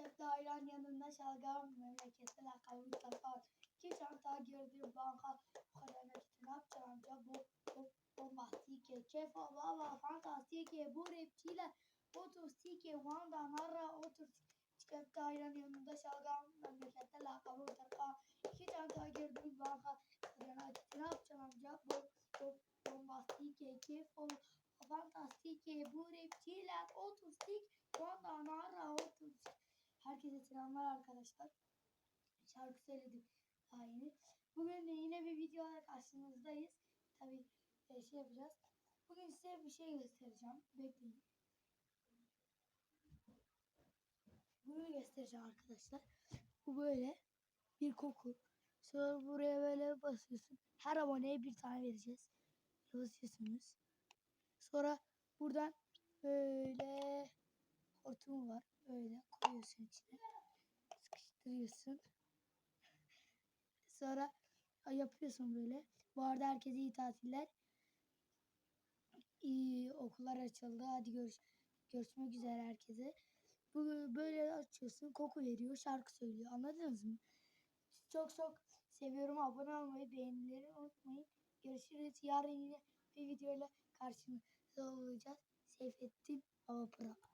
Cepte ayran yanında şalgam memlekette lakabı takar. İki çanta girdi banka. Kadar nakit ne yapacaksın amca? Bu, bu bombastike, kef baba, fantastike, bu rapçiler. Otostike, Wanda, Nara, otur. Cepte ayran yanında şalgam memlekette lakabı takar. İki çanta girdi banka. Kadar nakit ne yapacaksın amca? Bu, bu bombastike, kef baba, fantastike, bu rapçiler. Otostik, Wanda, Nara, otur. Selamlar arkadaşlar. Şarkı söyledim daha. Bugün de yine bir videoyla karşınızdayız. Tabii e, şey yapacağız. Bugün size bir şey göstereceğim. Bekleyin. Bunu göstereceğim arkadaşlar. Bu böyle bir koku. Sonra buraya böyle basıyorsun. Her aboneye bir tane vereceğiz. Basıyorsunuz. Sonra buradan böyle hortum var. Böyle koyuyorsun içine. Sıkıştırıyorsun. Sonra yapıyorsun böyle. Bu arada herkese iyi tatiller. İyi okullar açıldı. Hadi görüş görüşmek üzere herkese. Bu böyle açıyorsun. Koku veriyor. Şarkı söylüyor. Anladınız mı? Çok çok seviyorum. Abone olmayı, beğenileri unutmayın. Görüşürüz. Yarın yine bir videoyla karşınızda olacağız. Seyfettin Pro.